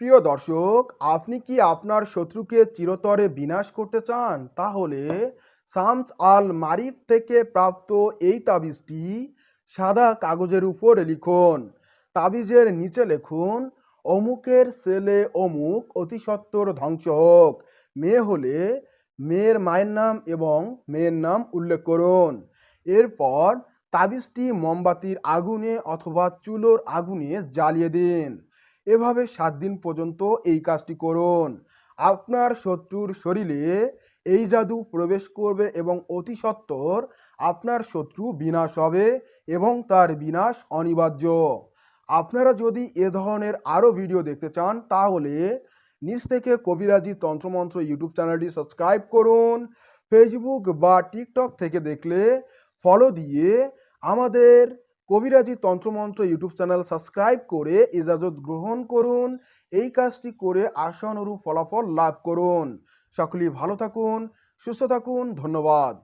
প্রিয় দর্শক, আপনি কি আপনার শত্রুকে চিরতরে বিনাশ করতে চান? তাহলে শামস আল মারিফ থেকে প্রাপ্ত এই তাবিজটি সাদা কাগজের উপরে লিখুন। তাবিজের নিচে লিখুন, অমুকের ছেলে অমুক অতি সত্বর ধ্বংস হোক। মেয়ে হলে মেয়ের মায়ের নাম এবং মেয়ের নাম উল্লেখ করুন। এরপর তাবিজটি মোমবাতির আগুনে অথবা চুলোর আগুনে জ্বালিয়ে দিন। এভাবে সাত দিন পর্যন্ত এই কাজটি করুন। আপনার শত্রুর শরীরে এই জাদু প্রবেশ করবে এবং অতি সত্বর আপনার শত্রু বিনাশ হবে এবং তার বিনাশ অনিবার্য। আপনারা যদি এ ধরনের আরও ভিডিও দেখতে চান, তাহলে নিচ থেকে কবিরাজি তন্ত্রমন্ত্র ইউটিউব চ্যানেলটি সাবস্ক্রাইব করুন। ফেসবুক বা টিকটক থেকে দেখলে ফলো দিয়ে আমাদের কবিরাজি তন্ত্রমন্ত্র ইউটিউব চ্যানেল সাবস্ক্রাইব করে ইজাজত গ্রহণ করুন। এই কাজটি করে আশানুরূপ ফলাফল লাভ করুন। সকলেই ভালো থাকুন, সুস্থ থাকুন। ধন্যবাদ।